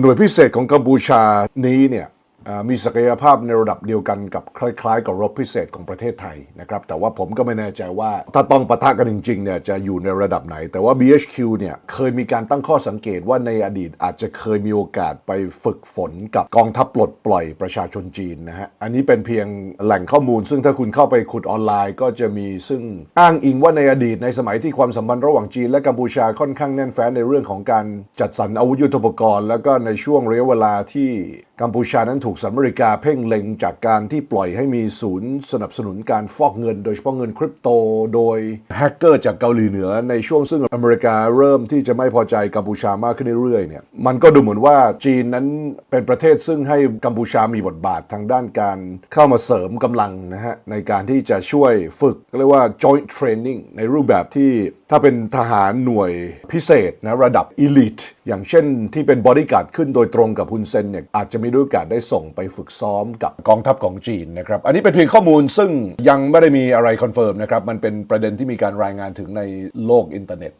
หน่วยพิเศษของกัมพูชานี้เนี่ย มีศักยภาพในระดับเดียวกันกับคล้ายๆ กับรบพิเศษของประเทศไทยนะครับแต่ว่าผมก็ไม่แน่ใจว่าถ้าต้องปะทะกันจริงๆเนี่ยจะอยู่ในระดับไหน แต่ว่า BHQ เนี่ยเคยมีการตั้งข้อสังเกตว่าในอดีตอาจจะเคยมีโอกาสไปฝึกฝนกับกองทัพปลดปล่อยประชาชนจีนนะฮะอันนี้เป็นเพียงแหล่งข้อมูล ซึ่งถ้าคุณเข้าไปขุดออนไลน์ ก็จะมีซึ่งอ้างอิงว่าในอดีตในสมัยที่ความสัมพันธ์ระหว่างจีน และกัมพูชาค่อนข้างแน่นแฟ้นในเรื่องของการจัดสรรอาวุธยุทโธปกรณ์ แล้วก็ในช่วงระยะเวลาที่กัมพูชานั้นถูกสหรัฐอเมริกาเพ่งเล็งจากการที่ปล่อยให้มีศูนย์สนับสนุนการฟอกเงิน โดยเฉพาะเงินคริปโต โดยแฮกเกอร์จากเกาหลีเหนือในช่วงซึ่งอเมริกาเริ่มที่จะไม่พอใจกัมพูชามากขึ้นเรื่อยๆเนี่ยมันก็ดูเหมือนว่าจีนนั้นเป็นประเทศซึ่งให้กัมพูชามีบทบาททางด้านการเข้ามาเสริมกำลังนะฮะในการที่จะช่วยฝึกเรียกว่า joint training ในรูปแบบที่ถ้าเป็นทหารหน่วยพิเศษนะระดับ elite อย่างเช่นที่เป็นบอดี้การ์ดขึ้นโดยตรงกับฮุนเซนเนี่ยอาจจะมีโอกาสได้ส่งไปฝึกซ้อมกับกองทัพของจีนนะครับ อันนี้เป็นเพียงข้อมูลซึ่งยังไม่ได้มีอะไรคอนเฟิร์มนะครับ มันเป็นประเด็นที่มีการรายงานถึงในโลกอินเทอร์เน็ต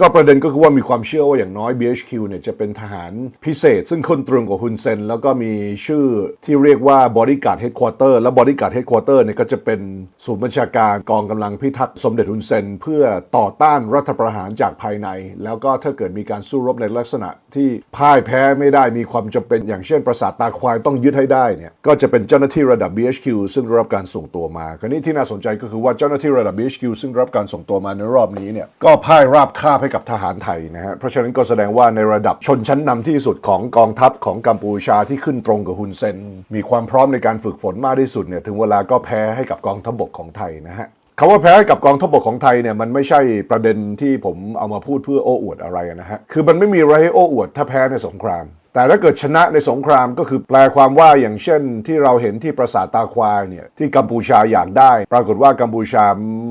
ก็ประเด็นก็คือว่ามีความเชื่อว่าอย่างน้อย BHQ เนี่ยจะเป็นทหารพิเศษ ซึ่งคนตรงกับฮุนเซน แล้วก็มีชื่อที่เรียกว่า Bodyguard Headquarter และ Bodyguard Headquarter เนี่ยก็จะเป็นศูนย์บัญชาการกองกำลังพิทักษ์สมเด็จฮุนเซน เพื่อต่อต้านรัฐประหารจากภายใน แล้วก็ถ้าเกิดมีการสู้รบในลักษณะที่พ่ายแพ้ไม่ได้มีความจำเป็นอย่างเช่นประสาทตาควายต้องยึดให้ได้เนี่ยก็จะเป็นเจ้าหน้าที่ระดับ BHQ ซึ่งได้รับการส่งตัวมาคราวนี้ที่น่าสนใจก็คือว่าเจ้าหน้าที่ระดับ BHQ ซึ่งได้รับการส่งตัวมาในรอบนี้เนี่ยก็พ่ายราบคาบให้กับทหารไทยนะฮะเพราะฉะนั้นก็แสดงว่าในระดับชนชั้นนำที่สุดของกองทัพของกัมพูชาที่ขึ้นตรงกับฮุนเซน มีความพร้อมในการฝึกฝนมากที่สุดเนี่ยถึงเวลาก็แพ้ให้กับกองทัพบกของไทยนะฮะคำว่าแพ้ให้กับกองทัพบกของไทยเนี่ยมันไม่ใช่ประเด็นที่ผมเอามาพูดเพื่อโอ้อวดอะไรนะฮะ คือมันไม่มีอะไรให้โอ้อวดถ้าแพ้ในสงคราม แต่ถ้าเกิดชนะในสงครามก็คือแปลความว่าอย่างเช่น ที่เราเห็นที่ปราสาทตาควายเนี่ยที่กัมพูชาอยากได้ ปรากฏว่ากัมพูชา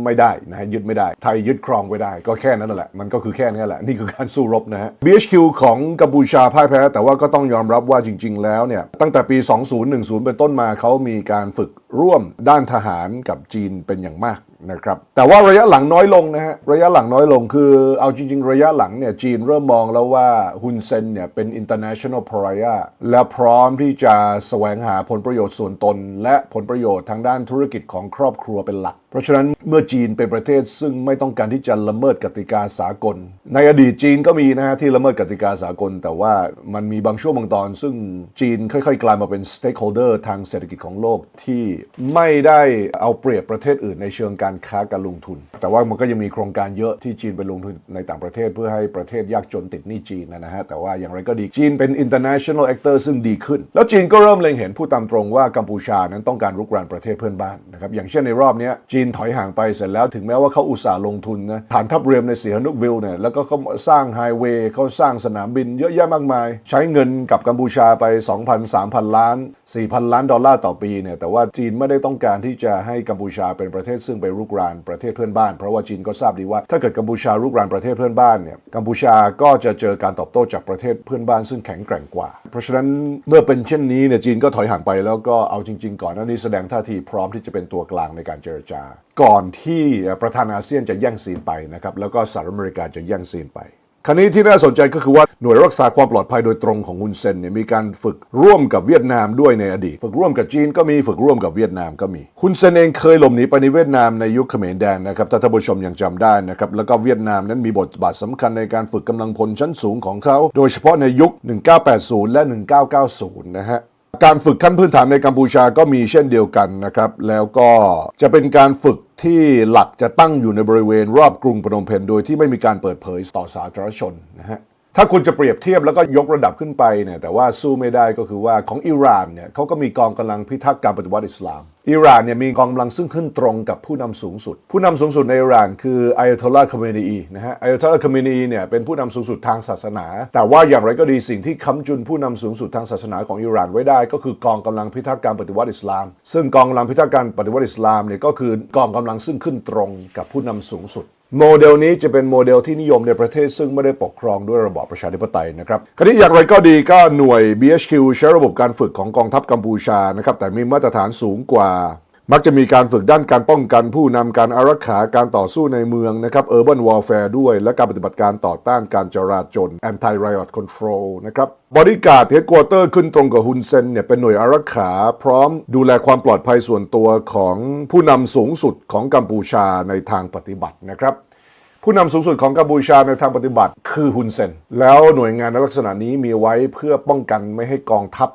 ไม่ได้นะฮะยึดไม่ได้ ไทยยึดครองไว้ได้ ก็แค่นั้นแหละ มันก็คือแค่นี้แหละ นี่คือการสู้รบนะฮะ BHQ ของกัมพูชาพ่ายแพ้ แต่ว่าก็ต้องยอมรับว่าจริง ๆ แล้วเนี่ยตั้งแต่ปี 2010 เป็นต้นมาเขามีการฝึก ร่วมด้านทหารกับจีนเป็นอย่างมากนะครับ แต่ว่าระยะหลังน้อยลงนะฮะ ระยะหลังน้อยลงคือเอาจริง ๆ ระยะหลังเนี่ยจีนเริ่มมองแล้วว่าฮุนเซนเนี่ยเป็น international pariah และพร้อมที่จะแสวงหาผลประโยชน์ส่วนตน และผลประโยชน์ทางด้านธุรกิจของครอบครัวเป็นหลัก เพราะฉะนั้นเมื่อจีนเป็นประเทศซึ่งไม่ต้องการที่จะละเมิดกติกาสากล ในอดีตจีนก็มีนะฮะที่ละเมิดกติกาสากล แต่ว่ามันมีบางช่วงบางตอน ซึ่งจีนค่อยๆ กลายมาเป็น stakeholder ทางเศรษฐกิจของโลกที่ไม่ได้เอาเปรียบประเทศอื่นในเชิงการค้าการลงทุน แต่ว่ามันก็ยังมีโครงการเยอะที่จีนไปลงทุนในต่างประเทศ เพื่อให้ประเทศยากจนติดหนี้จีนนะฮะแต่ว่าอย่างไรก็ดีจีนเป็น international actor ซึ่งดีขึ้น แล้วจีนก็เริ่มเล็งเห็นผู้ตามตรงว่ากัมพูชานั้นต้องการรุกรานประเทศเพื่อนบ้านนะครับอย่างเช่นในรอบนี้จีนถอยห่างไปเสร็จแล้วถึงแม้ว่าเขาอุตส่าห์ลงทุนนะฐานทัพเรือในเสียนุกวิลเนี่ยแล้วก็เขาสร้างไฮเวย์เขาสร้างสนามบินเยอะแยะมากมาย ใช้เงินกับกัมพูชาไป 2,000 3,000 ล้าน 4,000 ล้านดอลลาร์ต่อปีเนี่ยแต่ว่าจีนไม่ได้ต้องการที่จะให้กัมพูชาเป็นประเทศซึ่งไปรุกรานประเทศเพื่อนบ้าน เพราะว่าจีนก็ทราบดีว่าถ้าเกิดกัมพูชารุกรานประเทศเพื่อนบ้านเนี่ยกัมพูชาก็จะเจอการตอบโต้จากประเทศเพื่อนบ้านซึ่งแข็งแกร่งกว่า เพราะฉะนั้นเมื่อเป็นเช่นนี้เนี่ยจีนก็ถอยห่างไปแล้วก็เอาจริง ๆ ก่อนหน้านี้แสดงท่าทีพร้อมที่จะเป็นตัวกลางในการเจรจาก่อนที่ประธานอาเซียนจะแย่งซีนไปนะครับแล้วก็สหรัฐอเมริกาจะแย่งซีนไปคราวนี้ที่น่าสนใจก็คือว่าหน่วยรักษาความปลอดภัยโดยตรงของฮุนเซนเนี่ยมีการฝึกร่วมกับเวียดนามด้วยในอดีต ฝึกร่วมกับจีนก็มีฝึกร่วมกับเวียดนามก็มีฮุนเซนเองเคยหลบหนีไปในเวียดนามในยุคเขมรแดงนะครับถ้าท่านผู้ชมยังจำได้นะครับแล้วก็เวียดนามนั้นมีบทบาทสำคัญในการฝึกกำลังพลชั้นสูงของเขา โดยเฉพาะในยุค 1980 และ 1990 นะฮะ การฝึกขั้นพื้นฐานในกัมพูชาก็มีเช่นเดียวกันนะครับ แล้วก็จะเป็นการฝึกที่หลักจะตั้งอยู่ในบริเวณรอบกรุงพนมเปญโดยที่ไม่มีการเปิดเผยต่อสาธารณชนนะฮะ ถ้าคุณจะเปรียบเทียบแล้วก็ยกระดับขึ้นไปเนี่ยแต่ว่าสู้ไม่ได้ก็คือว่าของอิหร่านเนี่ยเขาก็มีกองกำลังพิทักษ์การปฏิวัติอิสลาม อิหร่านเนี่ยมีกองกำลังซึ่งขึ้นตรงกับผู้นำสูงสุด ผู้นำสูงสุดในอิหร่านคืออายตอลลาห์คาเมนีนะฮะอายตอลลาห์คาเมนีเนี่ยเป็นผู้นำสูงสุดทางศาสนา แต่ว่าอย่างไรก็ดีสิ่งที่ค้ำจุนผู้นำสูงสุดทางศาสนาของอิหร่านไว้ได้ ก็คือกองกำลังพิทักษ์การปฏิวัติอิสลาม ซึ่งกองกำลังพิทักษ์การปฏิวัติอิสลามเนี่ยก็คือกองกำลังซึ่งขึ้นตรงกับผู้นำสูงสุด โมเดลนี้จะเป็นโมเดลที่นิยมในประเทศซึ่งไม่ได้ปกครองด้วยระบอบประชาธิปไตยนะครับคราวนี้อย่างไรก็ดีก็หน่วย BHQ ใช้ระบบการฝึกของกองทัพกัมพูชานะครับแต่มีมาตรฐานสูงกว่า มักจะมีการฝึกด้านการป้องกันผู้นำการอารักขาการต่อสู้ในเมืองนะครับ urban warfare ด้วย และการปฏิบัติการต่อต้านการจราจร anti riot control นะครับบริการเฮดควอเตอร์ขึ้นตรงกับฮุนเซนเนี่ยเป็นหน่วยอารักขา พร้อมดูแลความปลอดภัยส่วนตัวของผู้นำสูงสุดของกัมพูชาในทางปฏิบัตินะครับผู้นำสูงสุดของกัมพูชาในทางปฏิบัติคือฮุนเซน แล้วหน่วยงานในลักษณะนี้มีไว้เพื่อป้องกันไม่ให้กองทัพ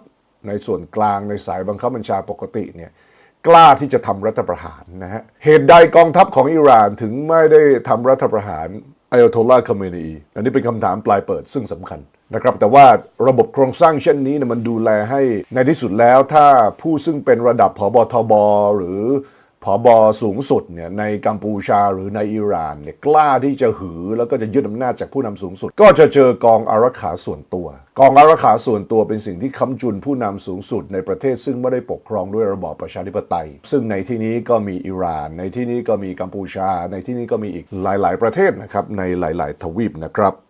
ในส่วนกลางในสายบังคับบัญชาปกติเนี่ย กล้าที่จะทำรัฐประหารนะฮะเหตุใดกองทัพของอิหร่านถึงไม่ได้ทำรัฐประหารอัยอโตลลาคาเมนีอันนี้เป็นคำถามปลายเปิดซึ่งสำคัญนะครับแต่ว่าระบบโครงสร้างเช่นนี้นะมันดูแลให้ในที่สุดแล้วถ้าผู้ซึ่งเป็นระดับผบทบหรือ ผบสูงสุดเนี่ยในกัมพูชาหรือในอิหร่านเนี่ยกล้าที่จะหือแล้วก็จะยึดอำนาจจากผู้นำสูงสุด ก็จะเจอกองอารักขาส่วนตัว กองอารักขาส่วนตัวเป็นสิ่งที่ค้ำจุนผู้นำสูงสุดในประเทศซึ่งไม่ได้ปกครองด้วยระบอบประชาธิปไตย ซึ่งในที่นี้ก็มีอิหร่าน ในที่นี้ก็มีกัมพูชา ในที่นี้ก็มีอีกหลาย ๆ ประเทศนะครับในหลาย ๆ ทวีปนะครับ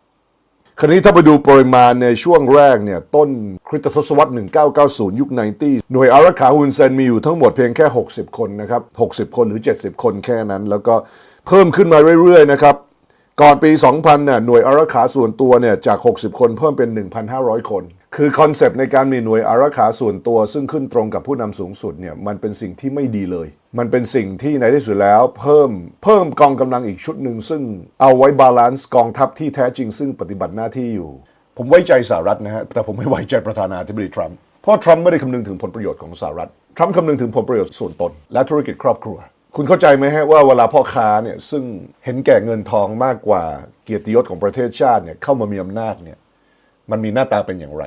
คราวนี้ถ้าไปดูปริมาณในช่วงแรกเนี่ยต้นคริสตศตวรรษ 1990 ยุค 90 หน่วยอารักขาฮุนเซนมีอยู่ทั้งหมดเพียงแค่ 60 คนนะครับ 60 คนหรือ 70 คนแค่นั้น แล้วก็เพิ่มขึ้นมาเรื่อยๆนะครับก่อนปี 2000เนี่ยหน่วยอารักขาส่วนตัวเนี่ยจาก 60 คนเพิ่มเป็น 1,500 คน คือคอนเซปต์ในการมีหน่วยอารักขาส่วนตัวซึ่งขึ้นตรงกับผู้นำสูงสุดเนี่ยมันเป็นสิ่งที่ไม่ดีเลย มันเป็นสิ่งที่ในที่สุดแล้วเพิ่มเพิ่มกองกำลังอีกชุดหนึ่งซึ่งเอาไว้บาลานซ์กองทัพที่แท้จริงซึ่งปฏิบัติหน้าที่อยู่ ผมไว้ใจสหรัฐนะฮะแต่ผมไม่ไว้ใจประธานาธิบดีทรัมป์เพราะทรัมป์ไม่ได้คำนึงถึงผลประโยชน์ของสหรัฐทรัมป์คำนึงถึงผลประโยชน์ส่วนตน และธุรกิจครอบครัว คุณเข้าใจไหมฮะว่าเวลาพ่อค้าเนี่ยซึ่งเห็นแก่เงินทองมากกว่าเกียรติยศของประเทศชาติเนี่ยเข้ามามีอำนาจเนี่ยมันมีหน้าตาเป็นอย่างไร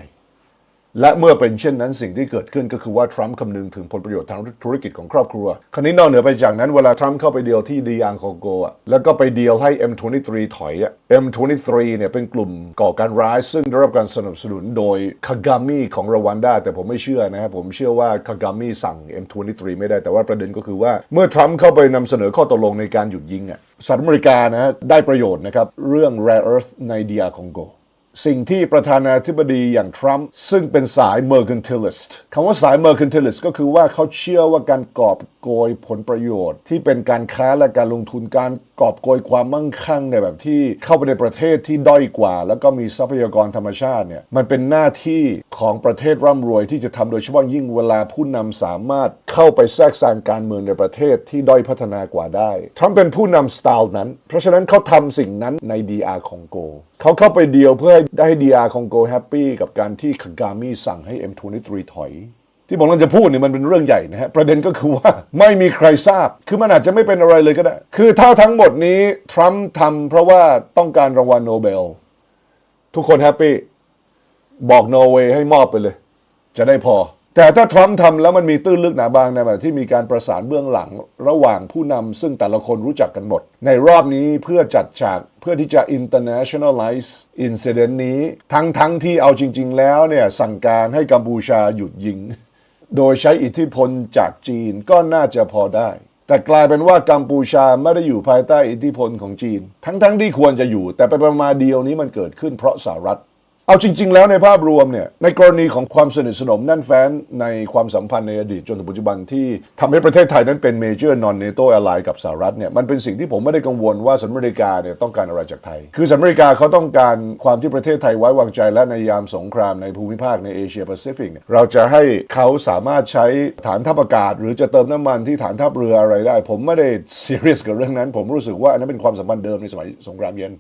และเมื่อเป็นเช่นนั้นสิ่งที่เกิดขึ้นก็คือว่าทรัมป์คำนึงถึงผลประโยชน์ทางธุรกิจของครอบครัว คราวนี้นอกเหนือไปจากนั้นเวลาทรัมป์เข้าไปเดียวที่ดียางคองโกะแล้วก็ไปเดียวให้ M23 ถอยอะ M23 เนี่ยเป็นกลุ่มก่อการร้าย ซึ่งได้รับการสนับสนุนโดยคากามิของรวันดาแต่ผมไม่เชื่อนะครับผมเชื่อว่าคากามิสั่ง M23 ไม่ได้แต่ว่าประเด็นก็คือว่า เมื่อทรัมป์เข้าไปนำเสนอข้อตกลงในการหยุดยิงอะสหรัฐอเมริกานะได้ประโยชน์นะครับเรื่อง rare earth ในดียาคองโก สิ่งที่ประธานาธิบดีอย่างทรัมป์ซึ่งเป็นสาย mercantilist คำว่าสาย mercantilist ก็คือว่าเขาเชื่อว่าการกอบโกยผลประโยชน์ ที่เป็นการค้าและการลงทุนการกอบโกยความมั่งคั่งในแบบที่เข้าไปในประเทศที่ด้อยกว่า แล้วก็มีทรัพยากรธรรมชาติเนี่ยมันเป็นหน้าที่ของประเทศร่ำรวย ที่จะทำโดยเฉพาะยิ่งเวลาผู้นำสามารถเข้าไปแทรกแซงการเมืองในประเทศที่ด้อยพัฒนากว่าได้ทรัมป์เป็นผู้นำสไตล์นั้น เพราะฉะนั้นเขาทำสิ่งนั้นใน DR ของโกเขาเข้าไปเดียวเพื่อให้ได้ DR ของโกแฮปปี้กับการที่คากามิสั่งให้ M23 ถอย ที่ผมกำลังจะพูดเนี่ยมันเป็นเรื่องใหญ่นะฮะ ประเด็นก็คือว่าไม่มีใครทราบ คือมันอาจจะไม่เป็นอะไรเลยก็ได้ คือถ้าทั้งหมดนี้ทรัมป์ทำเพราะว่าต้องการรางวัลโนเบล ทุกคนแฮปปี้ บอกนอร์เวย์ให้มอบไปเลย จะได้พอ แต่ถ้าทรัมป์ทำแล้วมันมีตื้นลึกหนาบางในแบบที่มีการประสานเบื้องหลังระหว่างผู้นำซึ่งแต่ละคนรู้จักกันหมด ในรอบนี้เพื่อจัดฉากเพื่อที่จะ internationalize incident นี้ ทั้งทั้งที่เอาจริง ๆ แล้วเนี่ยสั่งการให้กัมพูชาหยุดยิง โดยใช้อิทธิพลจากจีนก็น่าจะพอได้ แต่กลายเป็นว่ากัมพูชาไม่ได้อยู่ภายใต้อิทธิพลของจีน ทั้งๆที่ควรจะอยู่ แต่ไปประมาณเดียวนี้มันเกิดขึ้นเพราะสหรัฐ เอาจริง ๆ แล้วในภาพรวมเนี่ยในกรณีของความสนิทสนมแน่นแฟ้นในความสัมพันธ์ในอดีตจนถึงปัจจุบันที่ทำให้ประเทศไทยนั้นเป็นเมเจอร์นอนเนโตแอลไลกับสหรัฐเนี่ยมันเป็นสิ่งที่ผมไม่ได้กังวลว่าสหรัฐอเมริกาเนี่ยต้องการอะไรจากไทย คือสหรัฐอเมริกาเขาต้องการความที่ประเทศไทยไว้วางใจและในยามสงครามในภูมิภาคในเอเชียแปซิฟิกเนี่ยเราจะให้เขาสามารถใช้ฐานทัพอากาศ หรือจะเติมน้ำมันที่ฐานทัพเรืออะไรได้ ผมไม่ได้ซีเรียสกับเรื่องนั้น ผมรู้สึกว่าอันนั้นเป็นความสัมพันธ์เดิมในสมัยสงครามเย็น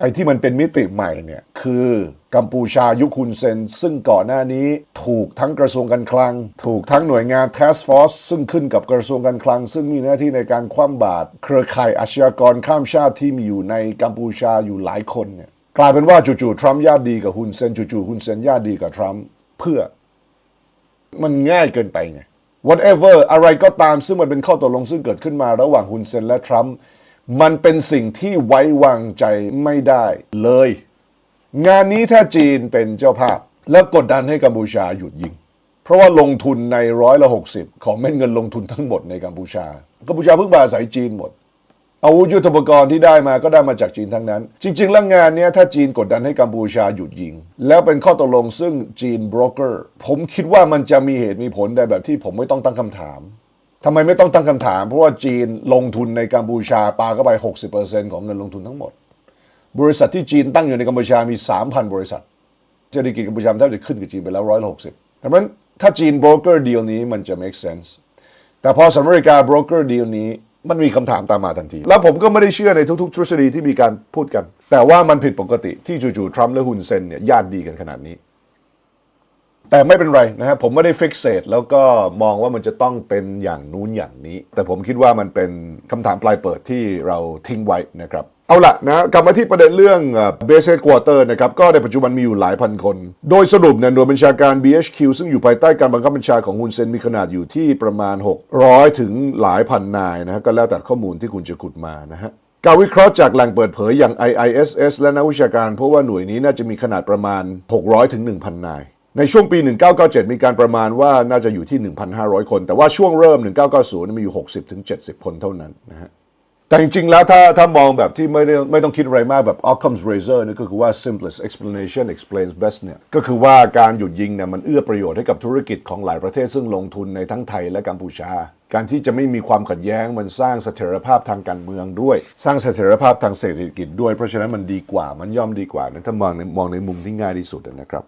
ไอ้ที่มันเป็นมิติใหม่เนี่ยคือกัมพูชายุคคุณเซน ซึ่งก่อนหน้านี้ถูกทั้งกระทรวงการคลัง ถูกทั้งหน่วยงาน Task Force ซึ่งขึ้นกับกระทรวงการคลัง ซึ่งมีหน้าที่ในการคว่ำบาตรเครือข่ายอาชญากรข้ามชาติที่มีอยู่ในกัมพูชาอยู่หลายคนเนี่ยกลายเป็นว่าจู่ๆทรัมป์ญาติดีกับฮุนเซนจู่ๆฮุนเซนญาติดีกับทรัมป์เพื่อ มันง่ายเกินไปไง whatever อะไรก็ตามซึ่งมันเป็นข้อตกลงซึ่งเกิดขึ้นมาระหว่างฮุนเซนและทรัมป์ มันเป็นสิ่งที่ไว้วางใจไม่ได้เลย งานนี้ถ้าจีนเป็นเจ้าภาพ แล้วกดดันให้กัมพูชาหยุดยิง เพราะว่าลงทุนในร้อยละหกสิบของเม็ดเงินลงทุนทั้งหมดในกัมพูชา กัมพูชาเพิ่งมาอาศัยจีนหมดอาวุธยุทโธปกรณ์ที่ได้มาก็ได้มาจากจีนทั้งนั้น จริง ๆ แล้วงานนี้ถ้าจีนกดดันให้กัมพูชาหยุดยิง แล้วเป็นข้อตกลงซึ่งจีนบรกเกอร์ ผมคิดว่ามันจะมีเหตุมีผลในแบบที่ผมไม่ต้องตั้งคำถาม ทำไมไม่ต้องตั้งคำถาม เพราะว่าจีนลงทุนในกัมพูชาปาเข้าไป 60%ของเงินลงทุนทั้งหมด บริษัทที่จีนตั้งอยู่ในกัมพูชามี 3,000 บริษัทเศรษฐกิจกัมพูชาแทบจะขึ้นกับจีนไปแล้วร้อยหกสิบดังนั้นถ้าจีนโบรกเกอร์ดีลนี้มันจะ make sense แต่พอสหรัฐอเมริกาโบรกเกอร์ดีลนี้มันมีคำถามตามมาทันที แล้วผมก็ไม่ได้เชื่อในทุกๆ ทฤษฎีที่มีการพูดกัน แต่ว่ามันผิดปกติที่จู่ๆทรัมป์และฮุนเซนเนี่ยญาติดีกันขนาดนี้ แต่ไม่เป็นไรนะครับผมไม่ได้ฟิกเซตแล้วก็มองว่ามันจะต้องเป็นอย่างนู้นอย่างนี้ แต่ผมคิดว่ามันเป็นคำถามปลายเปิดที่เราทิ้งไว้นะครับ เอาละนะกลับมาที่ประเด็นเรื่องเบสเ d ควอเตอร์นะครับ ก็ในปัจจุบันมีอยู่หลายพันคน โดยสรุปเนี่ยหน่วยบัญชาการ BHQ ซึ่งอยู่ภายใต้การบังคับบัญชาของฮุนเซนมีขนาดอยู่ที่ประมาณ 600 ถึงหลายพันนายนะฮะก็แล้วแต่ข้อมูลที่คุณจะขุดมานะฮะการวิเคราะห์จากแหล่งเปิดเผยอย่าง IISS และนักวิชาการเพราะว่าหน่วยนี้น่าจะมีขนาดประมาณ 600ถึง1,000 นาย ในช่วงปี 1997 มีการประมาณว่าน่าจะอยู่ที่ 1,500 คน แต่ว่าช่วงเริ่ม 1990 มีอยู่ 60ถึง70 คนเท่านั้นนะฮะแต่จริงๆ แล้วถ้าถ้ามองแบบที่ไม่ได้ไม่ต้องคิดอะไรมากแบบ Occam's razor นี่ก็คือว่า simplest explanation explains best เนี่ยก็คือว่าการหยุดยิงเนี่ยมันเอื้อประโยชน์ให้กับธุรกิจของหลายประเทศซึ่งลงทุนในทั้งไทยและกัมพูชา การที่จะไม่มีความขัดแย้งมันสร้างเสถียรภาพทางการเมืองด้วย สร้างเสถียรภาพทางเศรษฐกิจด้วยเพราะฉะนั้นมันดีกว่ามันย่อมดีกว่านะถ้ามองในมองในมุมที่ง่ายที่สุดนะครับ